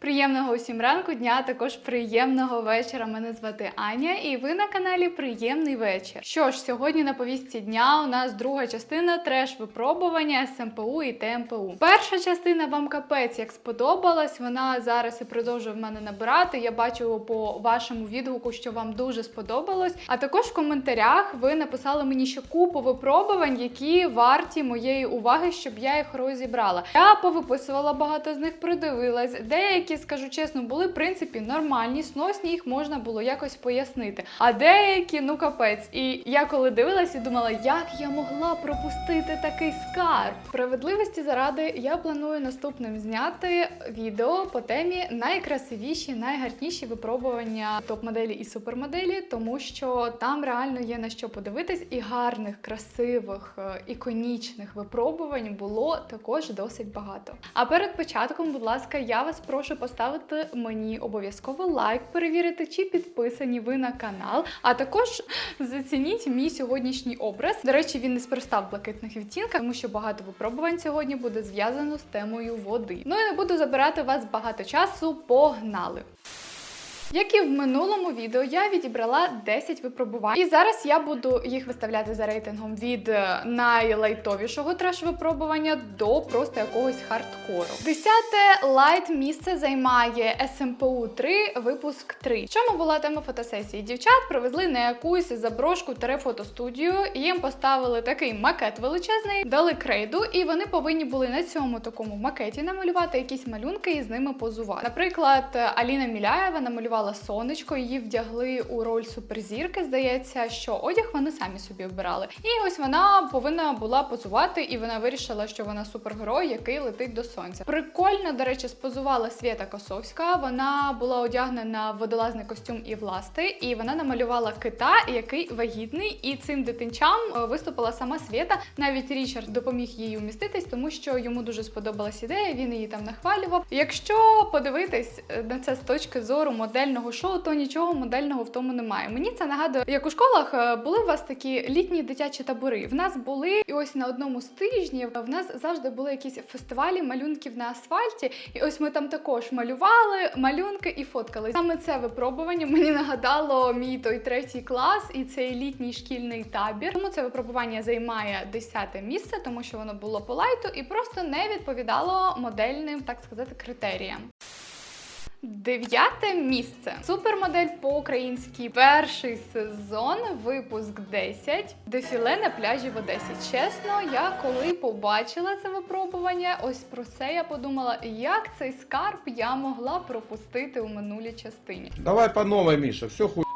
Приємного усім ранку дня, також приємного вечора. Мене звати Аня, і ви на каналі Приємний вечір. Що ж, сьогодні на повістці дня у нас друга частина треш випробування СМПУ і ТМПУ. Перша частина вам капець як сподобалась. Вона зараз і продовжує в мене набирати. Я бачу по вашому відгуку, що вам дуже сподобалось. А також в коментарях ви написали мені ще купу випробувань, які варті моєї уваги, щоб я їх розібрала. Я повиписувала багато з них, придивилась. Деякі, скажу чесно, були в принципі нормальні, сносні їх можна було якось пояснити. А деякі, ну капець. І я коли дивилась і думала, як я могла пропустити такий скарб. Справедливості заради я планую наступним зняти відео по темі найкрасивіші, найгарніші випробування топ-моделі і супермоделі, тому що там реально є на що подивитись, і гарних, красивих, е, іконічних випробувань було також досить багато. А перед початком, будь ласка, я вас прошу поставити мені обов'язково лайк, перевірити, чи підписані ви на канал. А також зацініть мій сьогоднішній образ. До речі, він не спроста в блакитних відтінках, тому що багато випробувань сьогодні буде зв'язано з темою води. Ну і не буду забирати вас багато часу. Погнали! Як і в минулому відео, я відібрала 10 випробувань, і зараз я буду їх виставляти за рейтингом від е, найлайтовішого треш-випробування до просто якогось хардкору. Десяте лайт місце займає СМПУ 3, випуск 3. В чому була тема фотосесії? Дівчат привезли на якусь заброшку фотостудію, їм поставили такий макет величезний, дали крейду, і вони повинні були на цьому такому макеті намалювати якісь малюнки і з ними позувати. Наприклад, Аліна Міляєва намалювала сонечко, її вдягли у роль суперзірки. Здається, що одяг вони самі собі обирали. І ось вона повинна була позувати, і вона вирішила, що вона супергерой, який летить до сонця. Прикольно, до речі, спозувала Свята Косовська. Вона була одягнена в водолазний костюм і власти, і вона намалювала кита, який вагітний. І цим дитинчам е, виступила сама Свята. Навіть Річард допоміг їй уміститись, тому що йому дуже сподобалась ідея. Він її там нахвалював. Якщо подивитись е, на це з точки зору модельного шоу, то нічого модельного в тому немає. Мені це нагадує, як у школах е, були у вас такі літні дитячі табори. В нас були і ось на одному з тижнів. В нас завжди були якісь фестивалі малюнків на асфальті. І ось ми там також малювали малюнки і фоткали. Саме це випробування мені нагадало мій той третій клас і цей літній шкільний табір. Тому це випробування займає 10 місце, тому що воно було по лайту і просто не відповідало модельним, так сказати, критеріям. Дев'яте місце. Супермодель по-українськи. Перший сезон, випуск 10. Дефіле на пляжі в Одесі. Чесно, я коли побачила це випробування, ось про це я подумала, як цей скарб я могла пропустити у минулій частині. Давай по новій, Міша, все хуй.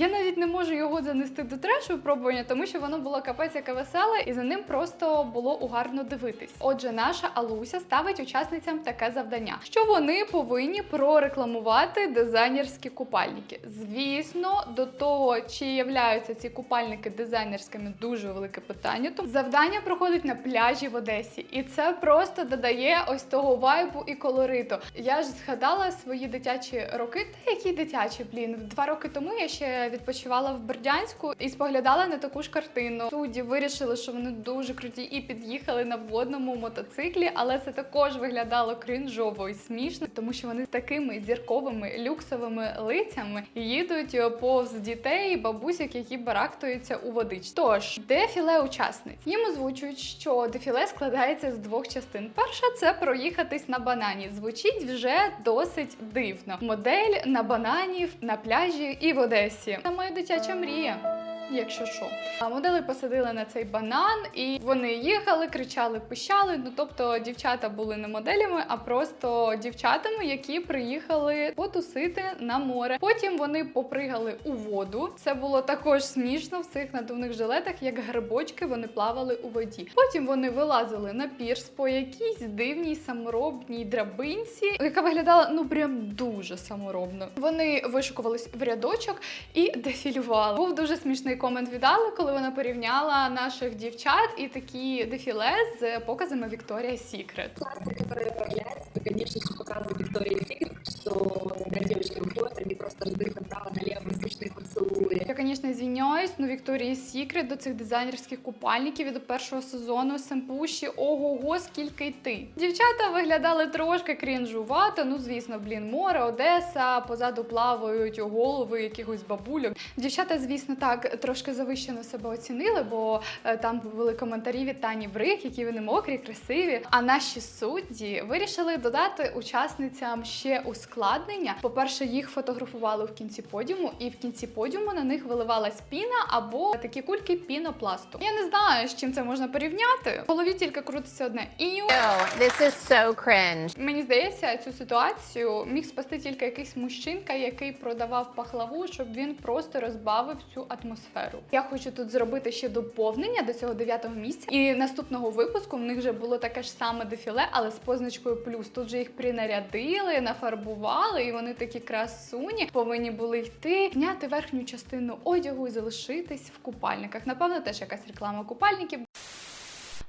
Я навіть не можу його занести до трешу випробування, тому що воно було капець яке веселе, і за ним просто було угарно дивитись. Отже, наша Алуся ставить учасницям таке завдання, що вони повинні прорекламувати дизайнерські купальники. Звісно, до того, чи являються ці купальники дизайнерськими, дуже велике питання. Тому завдання проходить на пляжі в Одесі, і це просто додає ось того вайбу і колориту. Я ж згадала свої дитячі роки, та які дитячі, блін, два роки тому я ще відпочивала в Бердянську і споглядала на таку ж картину. Судді вирішили, що вони дуже круті і під'їхали на водному мотоциклі, але це також виглядало крінжово і смішно, тому що вони з такими зірковими люксовими лицями їдуть повз дітей і бабусяк, які барактуються у водичці. Тож, дефіле учасниць. Їм озвучують, що дефіле складається з двох частин. Перша це проїхатись на банані. Звучить вже досить дивно. Модель на банані на пляжі і в Одесі. Це моя дитяча мрія. Якщо що, а модели посадили на цей банан, і вони їхали, кричали, пищали. Ну тобто, дівчата були не моделями, а просто дівчатами, які приїхали потусити на море. Потім вони попригали у воду. Це було також смішно в цих надувних жилетах, як грибочки вони плавали у воді. Потім вони вилазили на пірс по якійсь дивній саморобній драбинці, яка виглядала ну прям дуже саморобно. Вони вишукувались в рядочок і дефілювали. Був дуже смішний комент від Алли, коли вона порівняла наших дівчат і такі дефіле з показами Victoria's Secret. классы, которые появляются, то, конечно же, показывают Виктория Секрет, что когда девочки выходят, они просто раздают направо-налево смешные поцелуи. Я, звісно, звіняюсь, ну Вікторії Сікрет до цих дизайнерських купальників до першого сезону Семпуші. Ого-го, скільки йти. Дівчата виглядали трошки крінжувато. Ну, звісно, блін, море, Одеса, позаду плавають голови якихось бабульок. Дівчата, звісно, так трошки завищено себе оцінили, бо е, там були коментарі від Тані Брик, які вони мокрі, красиві. А наші судді вирішили додати учасницям ще ускладнення. По-перше, їх фотографували в кінці подіуму, і в кінці подіуму на них виливалась піна або такі кульки пінопласту. Я не знаю, з чим це можна порівняти. В голові тільки крутиться одне і Ew, this is so cringe. Мені здається, цю ситуацію міг спасти тільки якийсь мужчинка, який продавав пахлаву, щоб він просто розбавив цю атмосферу. Я хочу тут зробити ще доповнення до цього дев'ятого місця. І наступного випуску в них вже було таке ж саме дефіле, але з позначкою плюс. Тут же їх принарядили, нафарбували, і вони такі красуні повинні були йти, зняти верхню частину одягу і залишитись в купальниках. Напевно, теж якась реклама купальників.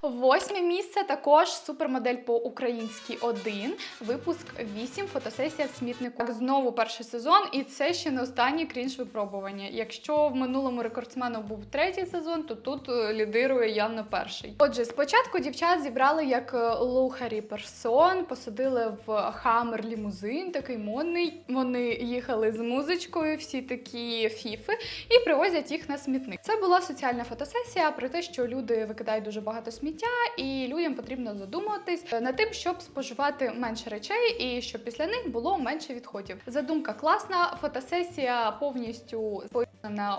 Восьме місце також супермодель по-українськи 1, випуск 8, фотосесія в смітнику. Так, знову перший сезон, і це ще не останнє крінж випробування. Якщо в минулому рекордсмену був третій сезон, то тут е, лідирує явно перший. Отже, спочатку дівчат зібрали як е, лухарі персон, посадили в хамер лімузин, такий модний. Вони їхали з музичкою, всі такі фіфи, і привозять їх на смітник. Це була соціальна фотосесія про те, що люди викидають дуже багато сміття, і людям потрібно задумуватись над тим, щоб споживати менше речей, і щоб після них було менше відходів. Задумка класна. Фотосесія повністю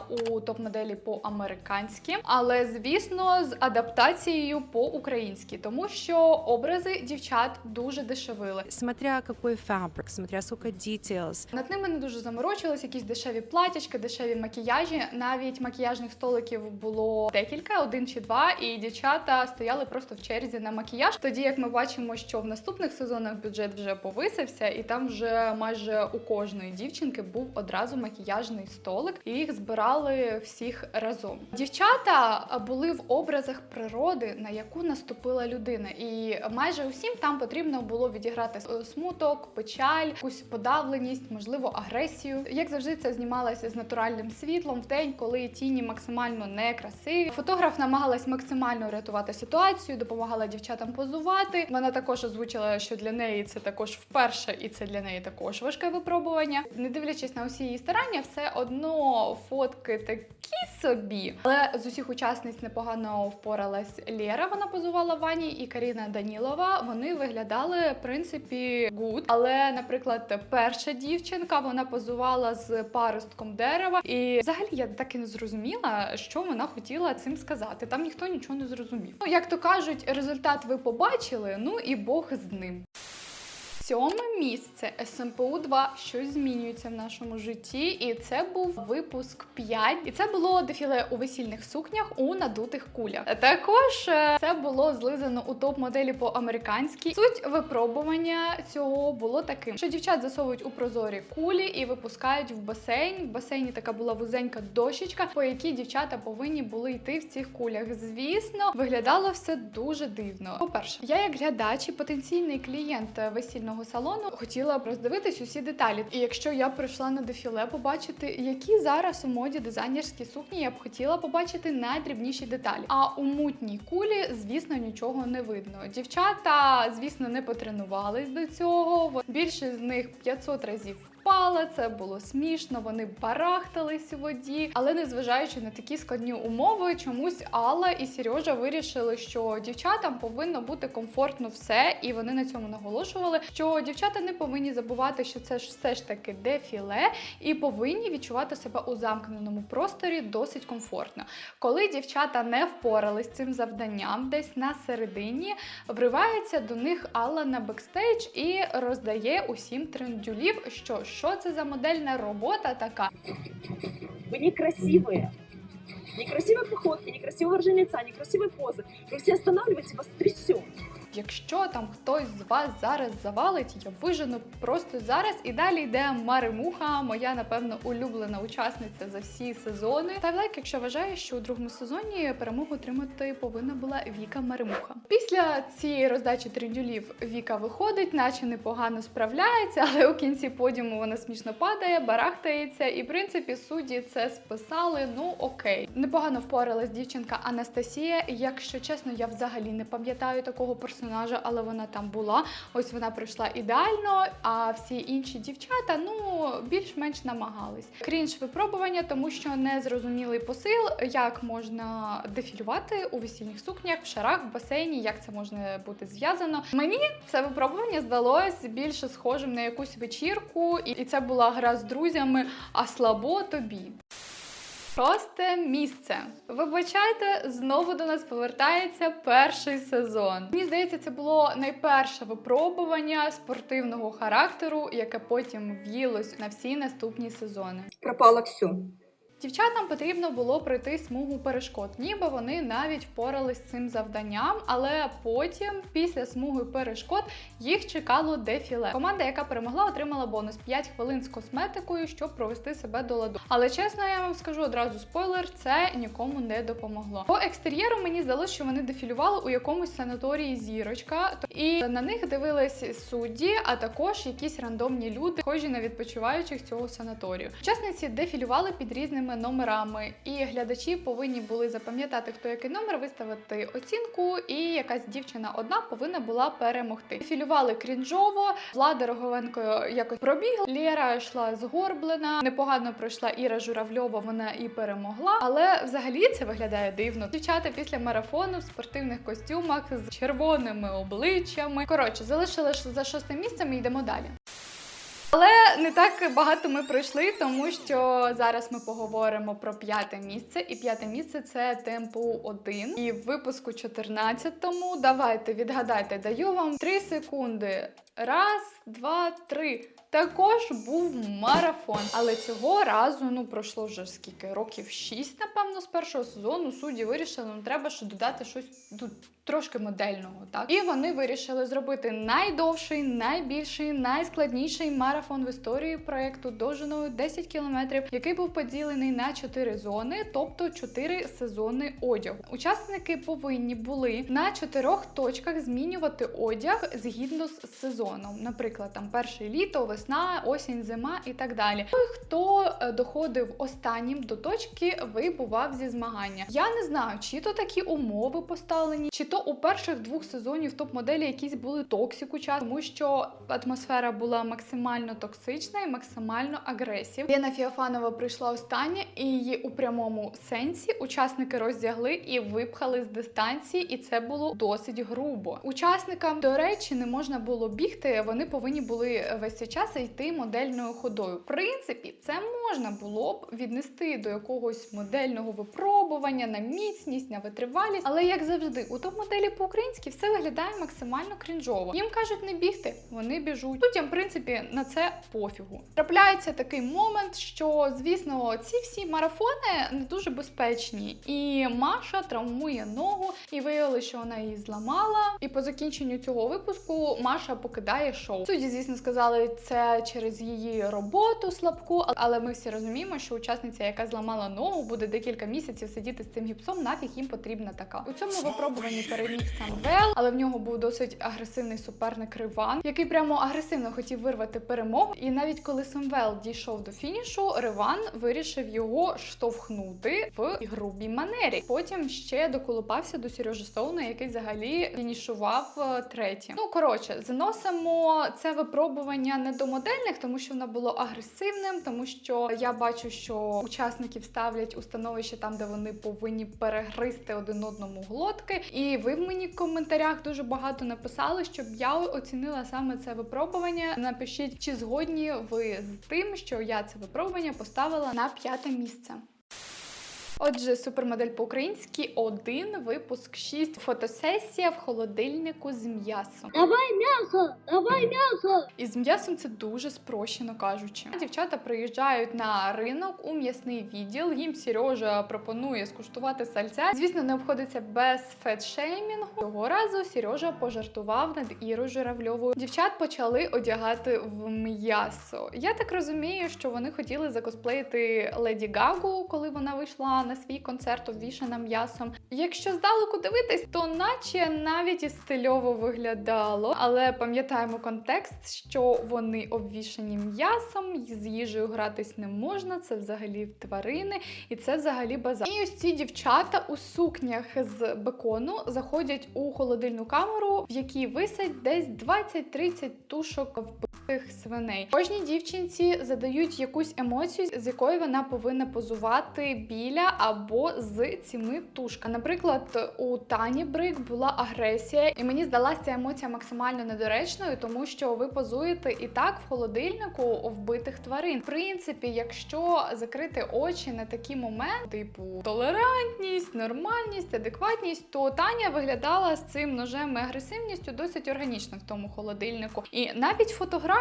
у топ-моделі по-американськи, але звісно, з адаптацією по-українськи, тому що образи дівчат дуже дешевили. Смотря какой фабрик, смотря сколько details. Над ними не дуже заморочились, якісь дешеві платячки, дешеві макіяжі. Навіть макіяжних столиків було декілька, один чи два, і дівчата стояли просто в черзі на макіяж. Тоді як ми бачимо, що в наступних сезонах бюджет вже повисився, і там вже майже у кожної дівчинки був одразу макіяжний столик, і їх збирали всіх разом. Дівчата були в образах природи, на яку наступила людина, і майже усім там потрібно було відіграти смуток, печаль, якусь подавленість, можливо, агресію. Як завжди, це знімалося з натуральним світлом в день, коли тіні максимально некрасиві. Фотограф намагалась максимально рятувати ситуацію, допомагала дівчатам позувати. Вона також озвучила, що для неї це також вперше, і це для неї також важке випробування. Не дивлячись на усі її старання, все одно фотки такі собі. Але з усіх учасниць непогано впоралась Лєра. Вона позувала Вані і Каріна Данілова. Вони виглядали в принципі гуд. Але, наприклад, перша дівчинка вона позувала з паростком дерева. І взагалі я так і не зрозуміла, що вона хотіла цим сказати. Там ніхто нічого не зрозумів. Ну як то кажуть, результат ви побачили. Ну і Бог з ним. Сьоме місце СМПУ 2 щось змінюється в нашому житті, і це був випуск 5. І це було дефіле у весільних сукнях у надутих кулях. Також е, це було злизано у топ-моделі по-американськи. Суть випробування цього було таким, що дівчат засовують у прозорі кулі і випускають в басейн. В басейні така була вузенька дощечка, по якій дівчата повинні були йти в цих кулях. Звісно, виглядало все дуже дивно. По-перше, я як глядач і потенційний клієнт е, весільного салону хотіла б роздивитись усі деталі. І якщо я прийшла на дефіле, побачити, які зараз у моді дизайнерські сукні, я б хотіла побачити найдрібніші деталі. А у мутній кулі, звісно, нічого не видно. Дівчата, звісно, не потренувались до цього. Більше з них 500 разів впала, це було смішно, вони барахтались у воді. Але незважаючи на такі складні умови, чомусь Алла і Сережа вирішили, що дівчатам повинно бути комфортно все, і вони на цьому наголошували, що дівчата не повинні забувати, що це ж все ж таки дефіле, і повинні відчувати себе у замкненому просторі досить комфортно. Коли дівчата не впорались з цим завданням, десь на середині вривається до них Алла на бекстейдж і роздає усім трендюлів, що що це за модельна робота така. Вы некрасивые. Некрасивые походки, некрасивое выражение лица, некрасивые позы. Вы все останавливаете, вас трясет. Якщо там хтось з вас зараз завалить, я вижену просто зараз. І далі йде Маримуха, моя напевно улюблена учасниця за всі сезони. Став лайк, якщо вважаєш, що у другому сезоні перемогу отримати повинна була Віка Маримуха. Після цієї роздачі тридюлів Віка виходить, наче непогано справляється, але у кінці подіуму вона смішно падає, барахтається, і в принципі судді це списали. Ну окей, непогано впоралась дівчинка Анастасія. Якщо чесно, я взагалі не пам'ятаю такого персонажа, але вона там була. Ось вона пройшла ідеально. А всі інші дівчата, ну більш-менш намагались. Крінж випробування, тому що не зрозумілий посил, як можна дефілювати у весільних сукнях, в шарах, в басейні, як це може бути зв'язано. Мені це випробування здалось більше схожим на якусь вечірку, і це була гра з друзями, а слабо тобі. Шосте місце. Вибачайте, знову до нас повертається перший сезон. Мені здається, це було найперше випробування спортивного характеру, яке потім в'їлось на всі наступні сезони. Пропало все. Дівчатам потрібно було пройти смугу перешкод, ніби вони навіть впорались з цим завданням, але потім, після смуги перешкод, їх чекало дефіле. Команда, яка перемогла, отримала бонус 5 хвилин з косметикою, щоб провести себе до ладу. Але чесно, я вам скажу одразу спойлер, це нікому не допомогло. По екстер'єру мені здалося, що вони дефілювали у якомусь санаторії зірочка, і на них дивились судді, а також якісь рандомні люди, схожі на відпочиваючих цього санаторію. Учасниці дефілювали під різними номерами, і глядачі повинні були запам'ятати, хто який номер, виставити оцінку, і якась дівчина одна повинна була перемогти. Дефілювали крінжово, Влада Роговенко якось пробігла. Лєра йшла згорблена. Непогано пройшла Іра Журавльова. Вона і перемогла. Але взагалі це виглядає дивно. Дівчата після марафону в спортивних костюмах з червоними обличчями. Коротше, залишили за шостим місцем і йдемо далі. Але не так багато ми пройшли, тому що зараз ми поговоримо про п'яте місце. І п'яте місце це темпу 1. І в випуску 14-му давайте відгадайте, даю вам 3 секунди. Раз, два, три. Також був марафон, але цього разу ну пройшло вже скільки років 6, напевно, з першого сезону. Судді вирішили, ну треба ще додати щось тут трошки модельного. Так і вони вирішили зробити найдовший, найбільший, найскладніший марафон в історії проекту довжиною 10 кілометрів, який був поділений на 4 зони, тобто 4 сезони одягу. Учасники повинні були на чотирьох точках змінювати одяг згідно з сезоном. Наприклад, там перше літо, осінь, зима і так далі. Той, хто е, доходив останнім до точки, вибував зі змагання. Я не знаю, чи то такі умови поставлені, чи то у перших двох сезонів топ-моделі якісь були токсику час, тому що атмосфера була максимально токсична і максимально агресів. Лена Фіофанова прийшла остання, і її у прямому сенсі учасники роздягли і випхали з дистанції, і це було досить грубо. Учасникам, до речі, не можна було бігти, вони повинні були весь цей час йти модельною ходою. В принципі, це можна було б віднести до якогось модельного випробування на міцність, на витривалість, але як завжди, у топ-моделі по-українськи все виглядає максимально крінжово. Їм кажуть не бігти, вони біжуть. Людям, в принципі, на це пофігу. Трапляється такий момент, що звісно, ці всі марафони не дуже безпечні, і Маша травмує ногу, і виявили, що вона її зламала. І по закінченню цього випуску Маша покидає шоу. Судді, звісно, сказали це через її роботу слабку, але ми всі розуміємо, що учасниця, яка зламала ногу, буде декілька місяців сидіти з цим гіпсом. Нафіг їм потрібна така. У цьому випробуванні переміг Самвел, але в нього був досить агресивний суперник Риван, який прямо агресивно хотів вирвати перемогу. І навіть коли Самвел дійшов до фінішу, Риван вирішив його штовхнути в грубій манері. Потім ще доколупався до Сережі Стоуна, який взагалі фінішував е, третім. Ну коротше, заносимо це випробування не до модельних, тому що воно було агресивним, тому що я бачу, що учасників ставлять у становище там, де вони повинні перегризти один одному глотки. І ви в мені в коментарях дуже багато написали, щоб я оцінила саме це випробування. Напишіть, чи згодні ви з тим, що я це випробування поставила на п'яте місце. Отже, супермодель по-українськи 1, випуск 6, фотосесія в холодильнику з м'ясом. Давай мясо, давай мясо. І з м'ясом це дуже спрощено кажучи. Дівчата приїжджають на ринок у м'ясний відділ. Їм Сережа пропонує скуштувати сальця. Звісно, не обходиться без фетшеймінгу. Цього разу Сережа пожартував над Ірою Журавльовою. Дівчат почали одягати в м'ясо. Я так розумію, що вони хотіли закосплеїти Леді Гагу, коли вона вийшла на свій концерт обвішана м'ясом. Якщо здалеку дивитись, то наче навіть і стильово виглядало. Але пам'ятаємо контекст, що вони обвішані м'ясом, з їжею гратись не можна. Це взагалі тварини, і це взагалі базар. І ось ці дівчата у сукнях з бекону заходять у холодильну камеру, в якій висять десь 20-30 тушок вбитих свиней. Кожній дівчинці задають якусь емоцію, з якою вона повинна позувати біля або з цими тушками. Наприклад, у Тані Брик була агресія, і мені здалася ця емоція максимально недоречною, тому що ви позуєте і так в холодильнику вбитих тварин. В принципі, якщо закрити очі на такі моменти, типу толерантність, нормальність, адекватність, то Таня виглядала з цим ножем і агресивністю досить органічно в тому холодильнику. І навіть фотографії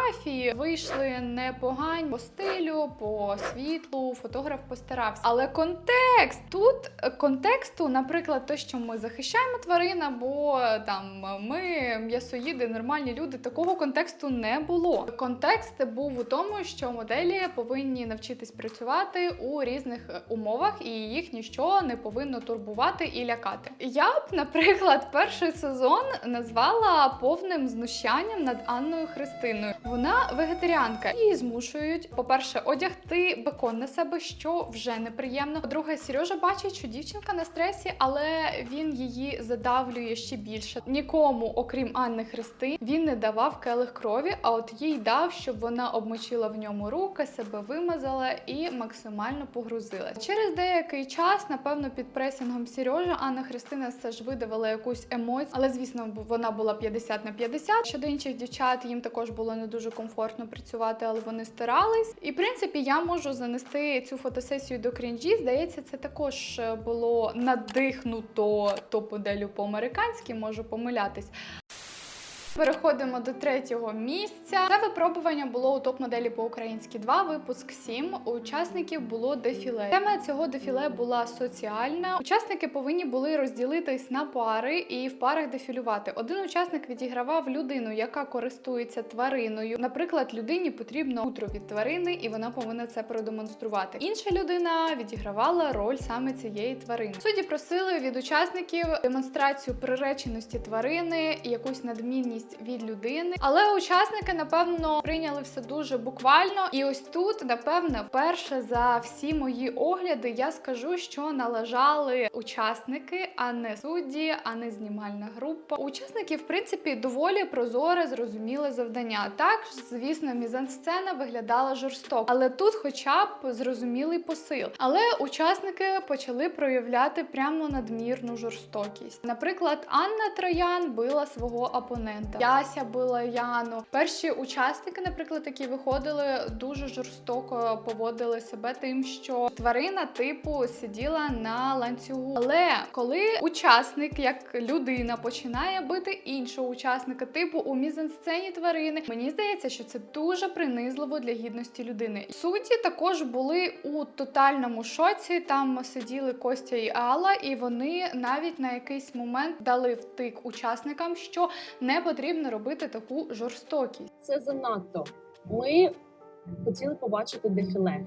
вийшли непогані по стилю, по світлу. Фотограф постарався. Але контекст тут контексту, наприклад, те, що ми захищаємо тварин, або там ми м'ясоїди, нормальні люди. Такого контексту не було. Контекст був у тому, що моделі повинні навчитись працювати у різних умовах, і їх нічого не повинно турбувати і лякати. Я б, наприклад, перший сезон назвала повним знущанням над Анною Христиною. Вона вегетаріанка і змушують, по-перше, одягти бекон на себе, що вже неприємно. По-друге, Сережа бачить, що дівчинка на стресі, але він її задавлює ще більше. Нікому, окрім Анни Христи, він не давав келих крові, а от їй дав, щоб вона обмочила в ньому руки, себе вимазала і максимально погрузила. Через деякий час, напевно, під пресінгом Сережа Анна Христина все ж видавила якусь емоцію, але звісно, вона була 50 на 50. Щодо інших дівчат, їм також було не дуже комфортно працювати, але вони старались. І в принципі, я можу занести цю фотосесію до крінжі. Здається, це також е, було надихнуто топ-моделю по-американськи, можу помилятись. Переходимо до третього місця. Це випробування було у топ-моделі по-українськи 2, випуск 7. У учасників було дефіле. Тема цього дефіле була соціальна. Учасники повинні були розділитись на пари і в парах дефілювати. Один учасник відігравав людину, яка користується твариною. Наприклад, людині потрібно утро від тварини, і вона повинна це продемонструвати. Інша людина відігравала роль саме цієї тварини. Судді просили від учасників демонстрацію приреченості тварини, якусь надмінність від людини. Але учасники, напевно, прийняли все дуже буквально. І ось тут, напевно, вперше за всі мої огляди я скажу, що налажали учасники, а не судді, а не знімальна група. У учасників, в принципі, доволі прозоре, зрозуміле завдання. Так, звісно, мізансцена виглядала жорстоко, але тут, хоча б зрозумілий посил. Але учасники почали проявляти прямо надмірну жорстокість. Наприклад, Анна Троян била свого опонента. Яся била Яну. Перші учасники, наприклад, які виходили, дуже жорстоко поводили себе тим, що тварина типу сиділа на ланцюгу. Але коли учасник, як людина, починає бити іншого учасника, типу у мізансцені тварини, мені здається, що це дуже принизливо для гідності людини. Судді також були у тотальному шоці. Там сиділи Костя і Алла, і вони навіть на якийсь момент дали втик учасникам, що не потрібно робити таку жорстокість. Це занадто. Ми хотіли побачити дефіле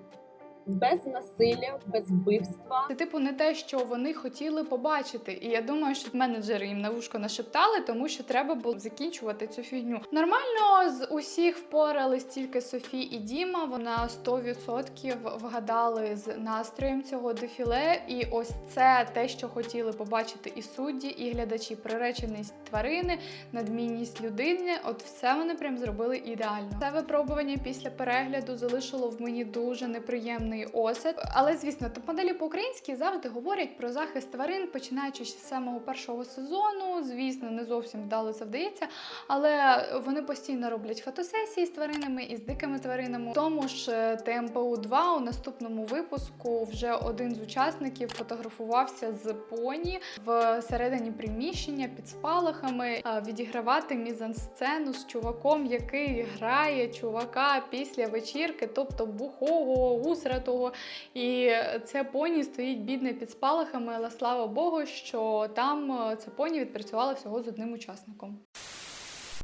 без насилля, без вбивства. Це типу не те, що вони хотіли побачити. І я думаю, що менеджери їм на вушко нашептали, тому що треба було закінчувати цю фігню. Нормально з усіх впорались тільки Софі і Діма. Вона 100% вгадали з настроєм цього дефіле. І ось це те, що хотіли побачити і судді, і глядачі. Приреченість тварини, надмінність людини. От все вони прям зробили ідеально. Це випробування після перегляду залишило в мені дуже неприємне повний осад. Але звісно, топ-моделі по-українськи завжди говорять про захист тварин, починаючи з самого першого сезону. Звісно, не зовсім вдало це вдається, але вони постійно роблять фотосесії з тваринами і з дикими тваринами. Тому ж е, ТМПУ 2 у наступному випуску вже один з учасників фотографувався з поні в середині приміщення під спалахами, е, відігравати мізансцену з чуваком, який грає чувака після вечірки, тобто бухого, усратого. І це поні стоїть бідне під спалахами, але слава Богу, що там е, це поні відпрацювало всього з одним учасником.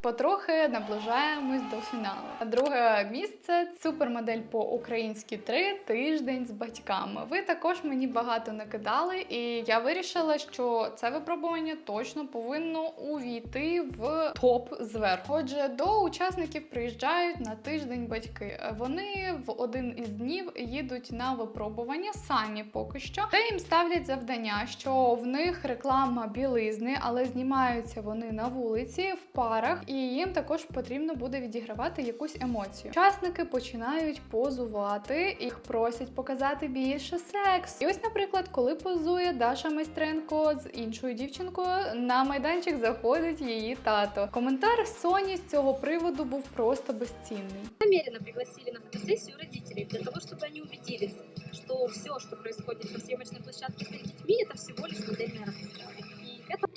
Потрохи наближаємось до фіналу. Друге місце супермодель по українськи 3 тиждень з батьками. Ви також мені багато накидали, і я вирішила, що це випробування точно повинно увійти в топ зверху. Отже, до учасників приїжджають на тиждень батьки. Вони в один із днів їдуть на випробування самі поки що. Та їм ставлять завдання, що в них реклама білизни, але знімаються вони на вулиці в парах, і їм також потрібно буде відігравати якусь емоцію. Учасники починають позувати, їх просять показати більше секс. І ось, наприклад, коли позує Даша Майстренко з іншою дівчинкою, на майданчик заходить її тато. Коментар Соні з цього приводу був просто безцінний. намеренно пригласили на фотосессию родителей для того, чтобы они убедились, что все, что происходит на съемочной площадке с их детьми, это всего лишь модельная работа. И это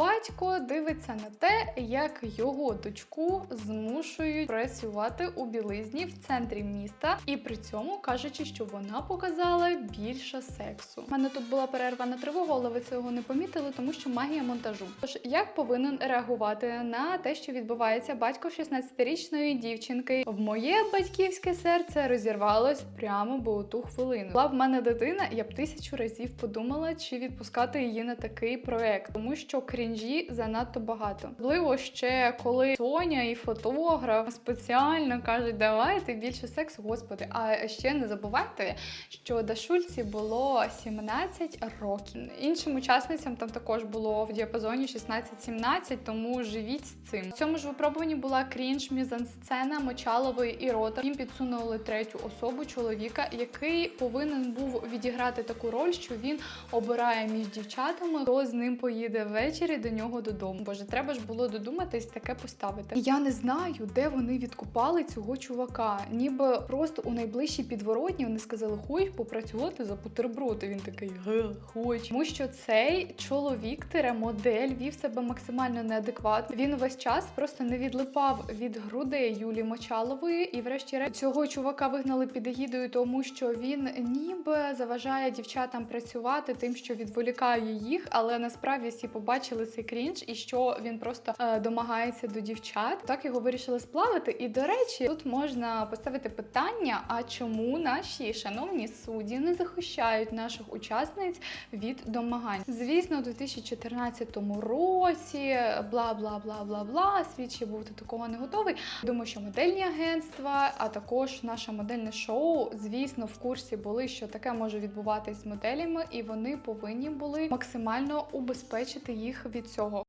Батько дивиться на те, як його дочку змушують працювати у білизні в центрі міста, і при цьому кажучи, що вона показала більше сексу. У мене тут була перерва на тривогу, але ви цього не помітили, тому що магія монтажу. Тож як повинен реагувати на те, що відбувається батько 16-річної дівчинки? В моє батьківське серце розірвалось прямо бо у ту хвилину. Була в мене дитина, я б тисячу разів подумала, чи відпускати її на такий проект, тому що крінжі занадто багато. Особливо ще коли Соня і фотограф спеціально кажуть, давайте більше сексу, господи. А ще не забувайте, що Дашульці було 17 років. Іншим учасницям там також було в діапазоні 16-17, тому живіть з цим. В цьому ж випробуванні була крінж мізансцена Мочалової і рота. Їм підсунули третю особу чоловіка, який повинен був відіграти таку роль, що він обирає між дівчатами, хто з ним поїде ввечері до нього додому. Боже, треба ж було додуматись таке поставити. Я не знаю, де вони відкупали цього чувака. Ніби просто у найближчій підворотні вони сказали, хочеш попрацювати за бутерброд. Він такий ге, хоч. Тому що цей чоловік модель вів себе максимально неадекватно. Він весь час просто не відлипав від грудей Юлі Мочалової, і врешті-решт цього чувака вигнали під егідою, тому що він ніби заважає дівчатам працювати тим, що відволікає їх, але насправді всі побачили цей крінж і що він просто е, домагається до дівчат. Так його вирішили сплавити. І до речі, тут можна поставити питання: а чому наші шановні судді не захищають наших учасниць від домагань? Звісно, у 2014 році бла бла бла бла бла. Світ ще був до такого не готовий. Думаю, що модельні агентства, а також наше модельне шоу, звісно, в курсі були, що таке може відбуватись з моделями, і вони повинні були максимально убезпечити їх від цього.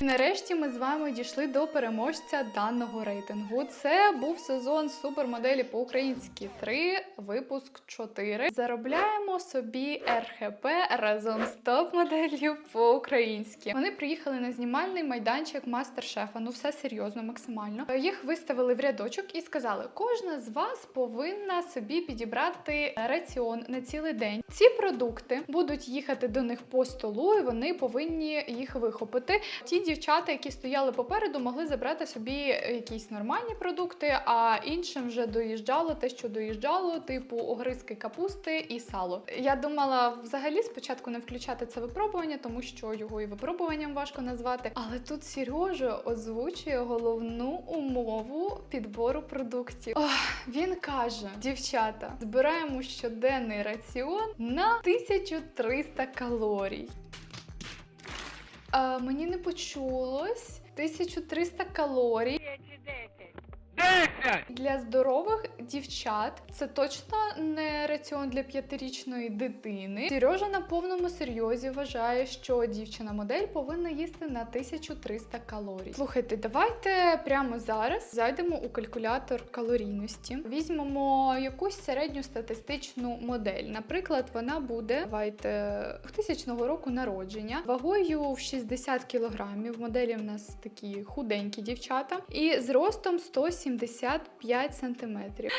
Нарешті ми з вами дійшли до переможця даного рейтингу. Це був сезон супермоделі по-українськи 3, випуск 4. Заробляємо собі РХП разом з топ-моделлю по-українськи. Вони приїхали на знімальний майданчик мастер-шефа. Ну все серйозно, максимально. Їх виставили в рядочок і сказали: кожна з вас повинна собі підібрати раціон на цілий день. Ці продукти будуть їхати до них по столу, і вони повинні їх вихопити. Ті дівчата, які стояли попереду, могли забрати собі якісь нормальні продукти, а іншим вже доїжджало те, що доїжджало, типу огризки капусти і сало. Я думала взагалі спочатку не включати це випробування, тому що його і випробуванням важко назвати. Але тут Сережа озвучує головну умову підбору продуктів. Ох, він каже: дівчата, збираємо щоденний раціон на 1300 калорій. А, мені не почулось. 1300 калорій. 10. Для здорових дівчат це точно не раціон для п'ятирічної дитини. Сережа на повному серйозі вважає, що дівчина-модель повинна їсти на 1300 калорій. Слухайте, давайте прямо зараз зайдемо у калькулятор калорійності. Візьмемо якусь середню статистичну модель. Наприклад, вона буде давайте тисячного року народження, вагою в 60 кілограмів. Моделі в нас такі худенькі дівчата, і зростом 175 сантиметрів.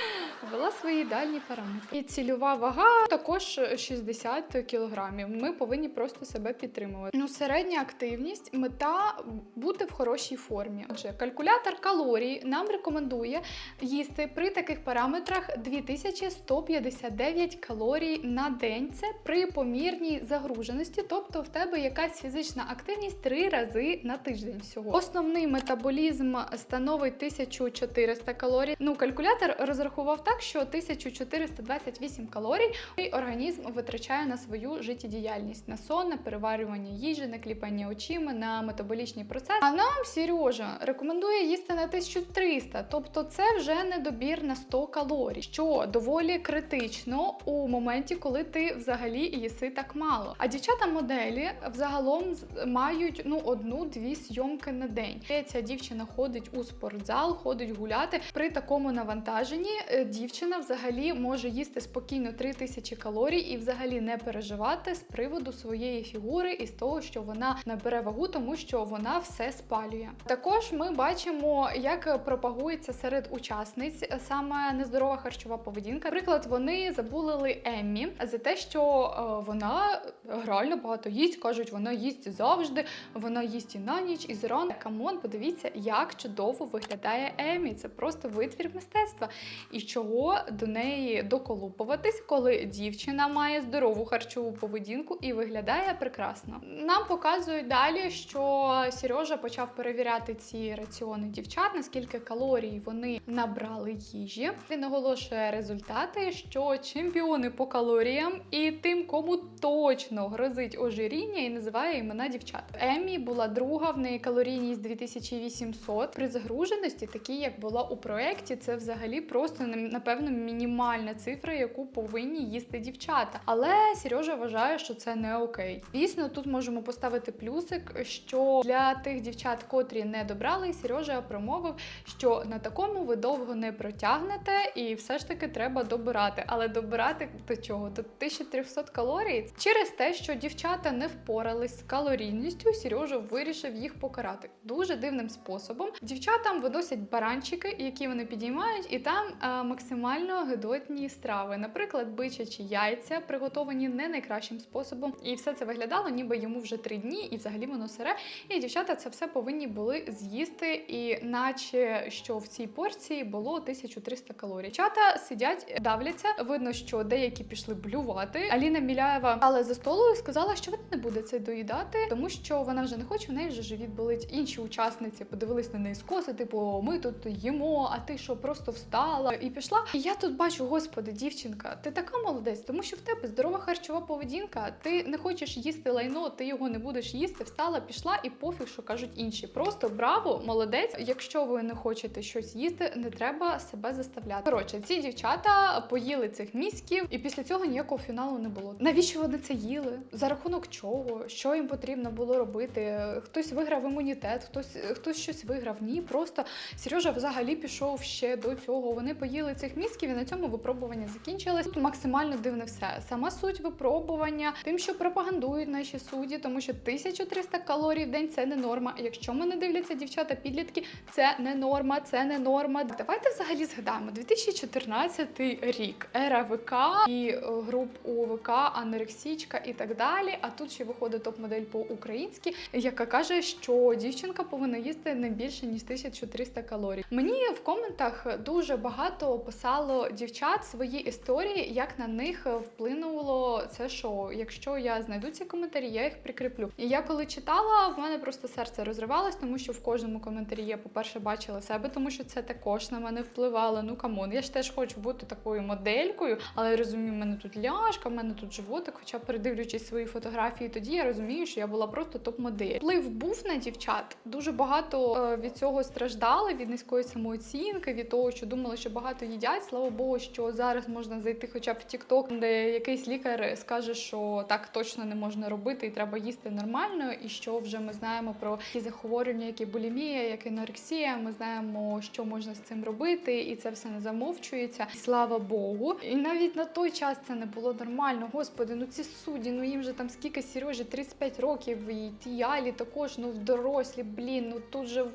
Ввела свої ідеальні параметри. І цільова вага також 60 кілограмів. Ми повинні просто себе підтримувати. Ну, середня активність, мета бути в хорошій формі. Отже, калькулятор калорій нам рекомендує їсти при таких параметрах 2159 калорій на день. Це при помірній загруженості, тобто в тебе якась фізична активність три рази на тиждень всього. Основний метаболізм становить 1400 калорій. Ну, калькулятор розрахував так, що 1428 калорій організм витрачає на свою життєдіяльність, на сон, на переварювання їжі, на кліпання очима, на метаболічні процеси. А нам Сережа рекомендує їсти на 1300, тобто це вже недобір на 100 калорій, що доволі критично у моменті, коли ти взагалі їси так мало. А дівчата-моделі взагалом мають ну одну-дві зйомки на день. Ця дівчина ходить у спортзал, ходить гуляти. При такому навантаженні е, дівчина взагалі може їсти спокійно 3000 калорій і взагалі не переживати з приводу своєї фігури і з того, що вона набере вагу, тому що вона все спалює. Також ми бачимо, як пропагується серед учасниць саме нездорова харчова поведінка. Наприклад, вони забулили Еммі за те, що е, вона реально багато їсть. кажуть, вона їсть завжди, вона їсть і на ніч, і зранку. Камон, подивіться, як чудово виглядає Еммі. Це просто витвір мистецтва. І чого до неї доколупуватись, коли дівчина має здорову харчову поведінку і виглядає прекрасно. Нам показують далі, що Сережа почав перевіряти ці раціони дівчат, наскільки калорій вони набрали їжі. Він наголошує результати, що чемпіони по калоріям і тим, кому точно грозить ожиріння, і називає імена дівчат. Еммі була друга, в неї калорійність 2800. При загруженості, такій як була у проєкті, це взагалі просто напевно мінімальна цифра, яку повинні їсти дівчата. Але Сережа вважає, що це не окей. Звісно, тут можемо поставити плюсик, що для тих дівчат, котрі не добрали, Сережа промовив, що на такому ви довго не протягнете, і все ж таки треба добирати. Але добирати до чого? До 1300 калорій через те, що дівчата не впорались з калорійністю, Сережа вирішив їх покарати дуже дивним способом. Дівчатам виносять баранчики, які вони підіймають, і там е, максимально гидотні страви, наприклад, бичачі яйця, приготовані не найкращим способом. І все це виглядало, ніби йому вже три дні, і взагалі воно сире. І дівчата це все повинні були з'їсти, і наче що в цій порції було 1300 калорій. Дівчата сидять, давляться. Видно, що деякі пішли блювати. Аліна Міляєва але за столу сказала, що вона не буде це доїдати, тому що вона вже не хоче. В неї вже живіт болить. Інші учасниці подивились на неї скоси, типу, ми тут їмо, а ти що просто встала і пішла. І я тут бачу, господи, дівчинка, ти така молодець, тому що в тебе здорова харчова поведінка. Ти не хочеш їсти лайно, ти його не будеш їсти. Встала, пішла, і пофіг, що кажуть інші. Просто браво, молодець. Якщо ви не хочете щось їсти, не треба себе заставляти. Коротше, ці дівчата поїли цих місків, і після цього ніякого фіналу не було. Навіщо вони це їли? За рахунок чого? Що їм потрібно було робити? Хтось виграв імунітет, хтось хтось щось виграв. Ні, просто Сережа взагалі пішов ще до цього. Вони поїли цих місків, і на цьому випробування закінчилось. Тут максимально дивне все. Сама суть випробування, тим, що пропагандують наші судді, тому що 1300 калорій в день це не норма. Якщо мене дивляться дівчата підлітки, це не норма, це не норма. Давайте взагалі згадаємо 2014 рік, ера ВК і е, груп у ВК, анорексічка і так далі. А тут ще виходить топ-модель по-українськи, яка каже, що дівчинка повинна їсти не більше ніж 1300 калорій. Мені в коментах дуже багато писало дівчат свої історії, як на них вплинуло це шоу. Якщо я знайду ці коментарі, я їх прикріплю. І я коли читала, в мене просто серце розривалось, тому що в кожному коментарі я, по-перше, бачила себе, тому що це також на мене впливало. Ну камон, я ж теж хочу бути такою моделькою, але я розумію, в мене тут ляшка, в мене тут животик. Хоча передивлячись свої фотографії, тоді я розумію, що я була просто топ-модель. Вплив був на дівчат. Дуже багато е, від цього страждали від низької самооцінки. оцінки від того, що думали, що багато їдять. Слава Богу, що зараз можна зайти хоча б в TikTok, де якийсь лікар скаже, що так точно не можна робити, і треба їсти нормально. І що вже ми знаємо про такі захворювання, як і булімія, як анорексія. Ми знаємо, що можна з цим робити, і це все не замовчується. І слава Богу. І навіть на той час це не було нормально. Господи, ну ці судді, ну їм же там скільки Сережі, 35 років, і ті Алі також, ну в дорослі, блін, ну тут же.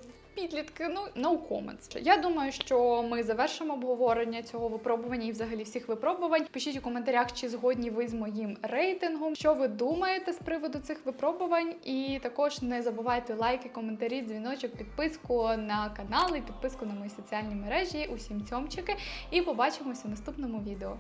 Підлітки, ну no comments. Я думаю, що ми завершимо обговорення цього випробування і взагалі всіх випробувань. Пишіть у коментарях, чи згодні ви з моїм рейтингом, що ви думаєте з приводу цих випробувань. І також не забувайте лайки, коментарі, дзвіночок, підписку на канал і підписку на мої соціальні мережі. Усім цьомчики. І побачимося в наступному відео.